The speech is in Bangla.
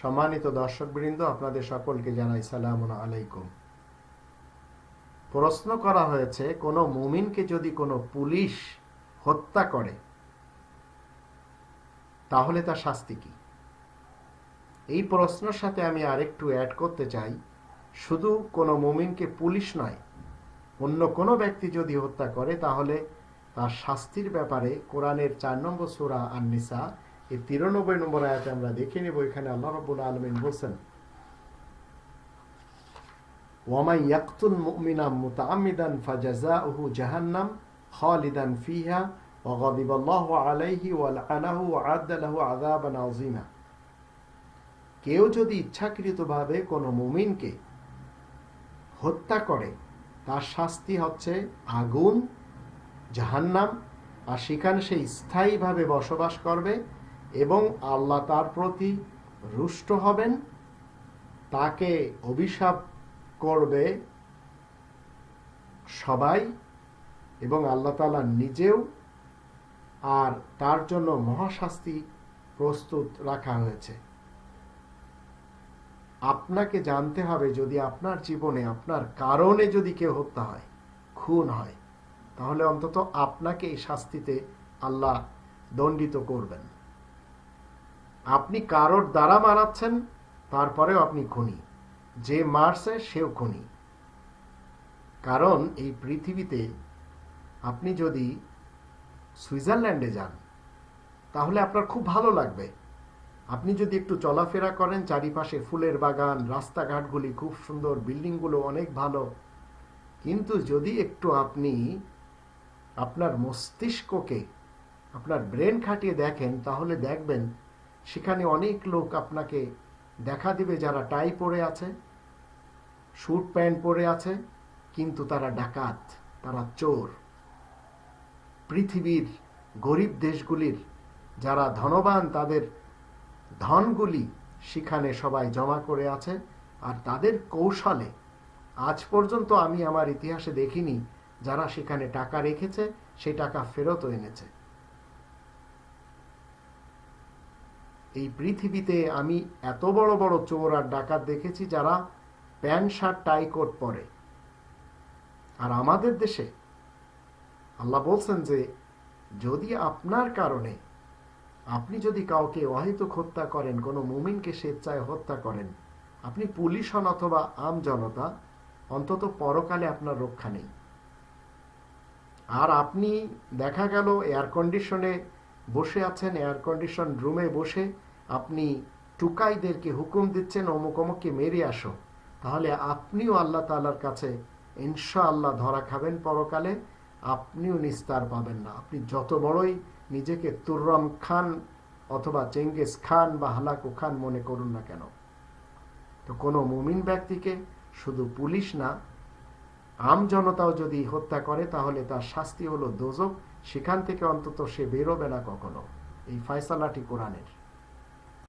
সম্মানিত দর্শকবৃন্দ, আপনাদের সকলকে জানাই সালাম আলাইকুম। প্রশ্ন করা হয়েছে, কোনো মুমিনকে যদি কোনো পুলিশ হত্যা করে, তাহলে তার শাস্তি কি? এই প্রশ্নের সাথে আমি আরেকটু অ্যাড করতে চাই, শুধু কোনো মুমিনকে পুলিশ নয়, অন্য কোনো ব্যক্তি যদি হত্যা করে, তাহলে তার শাস্তির ব্যাপারে কোরআনের চার নম্বর সুরা আননিসা এই তিরানব্বই নম্বর আয়াতে আমরা দেখে নেব এখানে আল্লাহ রব্বুল আলমিন বলছেন ওয়ামাই ইয়াকতুল মুমিনা মুতাআম্মিদান ফাজাযাউহু জাহান্নাম খালিদান ফিহা وغضب الله عليه ولعنه وعد له عذابا عظيما কেউ যদি ইচ্ছাকৃতভাবে কোনো মুমিনকে হত্যা করে তার শাস্তি হচ্ছে আগুন জাহান্নাম আর সেখানে সে স্থায়ীভাবে বসবাস করবে এবং আল্লাহ তার প্রতি রুষ্ট হবেন, তাকে অভিশাপ করবে সবাই এবং আল্লাহ তালা নিজেও, আর তার জন্য মহাশাস্তি প্রস্তুত রাখা হয়েছে। আপনাকে জানতে হবে, যদি আপনার জীবনে, আপনার কারণে যদি কেউ হত্যা হয়, খুন হয়, তাহলে অন্তত আপনাকে এই শাস্তিতে আল্লাহ দণ্ডিত করবেন। আপনি কারোর দ্বারা মারাচ্ছেন তারপরেও আপনি খুনি। যে মারছে, সেও খুনি। কারণ এই পৃথিবীতে আপনি যদি সুইজারল্যান্ডে যান, তাহলে আপনার খুব ভালো লাগবে। আপনি যদি একটু চলাফেরা করেন, চারিপাশে ফুলের বাগান, রাস্তাঘাটগুলি খুব সুন্দর, বিল্ডিংগুলো অনেক ভালো। কিন্তু যদি একটু আপনি আপনার মস্তিষ্ককে, আপনার ব্রেন খাটিয়ে দেখেন, তাহলে দেখবেন সেখানে অনেক লোক আপনাকে দেখা দিবে যারা টাই পরে আছে স্যুট প্যান্ট পরে আছে, কিন্তু তারা ডাকাত, তারা চোর। পৃথিবীর গরিব দেশগুলির যারা ধনবান, তাদের ধনগুলি সেখানে সবাই জমা করে আছে, আর তাদের কৌশলে আজ পর্যন্ত আমি আমার ইতিহাসে দেখিনি যারা সেখানে টাকা রেখেছে সেই টাকা ফেরত এনেছে। এই পৃথিবীতে আমি এত বড় বড় চোর আর ডাকাত দেখেছি যারা প্যান্ট, শার্ট, টাই কোট পরে। আর আমাদের দেশে আল্লাহ বলছেন যে, যদি আপনার কারণে আপনি যদি কাউকে অহেতুক হত্যা করেন, কোনো মুমিনকে স্বেচ্ছায় হত্যা করেন, আপনি পুলিশ হন অথবা আম জনতা, অন্তত পরকালে আপনার রক্ষা নেই। আর আপনি দেখা গেল এয়ার কন্ডিশনে বসে আছেন এয়ার কন্ডিশন রুমে বসে আপনি টুকাইদেরকে হুকুম দিচ্ছেন, অমুক অমুককে মেরে আসো। তাহলে আপনিও আল্লাহ তালার কাছে ইনশা আল্লাহ ধরা খাবেন পরকালে, আপনিও নিস্তার পাবেন না। আপনি যত বড়ই নিজেকে তুর্রম খান অথবা চেঙ্গিস খান বা হালাকু খান মনে করুন না কেন। তো কোনো মুমিন ব্যক্তিকে শুধু পুলিশ না আম জনতাও যদি হত্যা করে, তাহলে তার শাস্তি হলো দোজক। সেখান থেকে অন্তত সে বেরোবে না কখনো। এই ফয়সালাটি কোরআনের।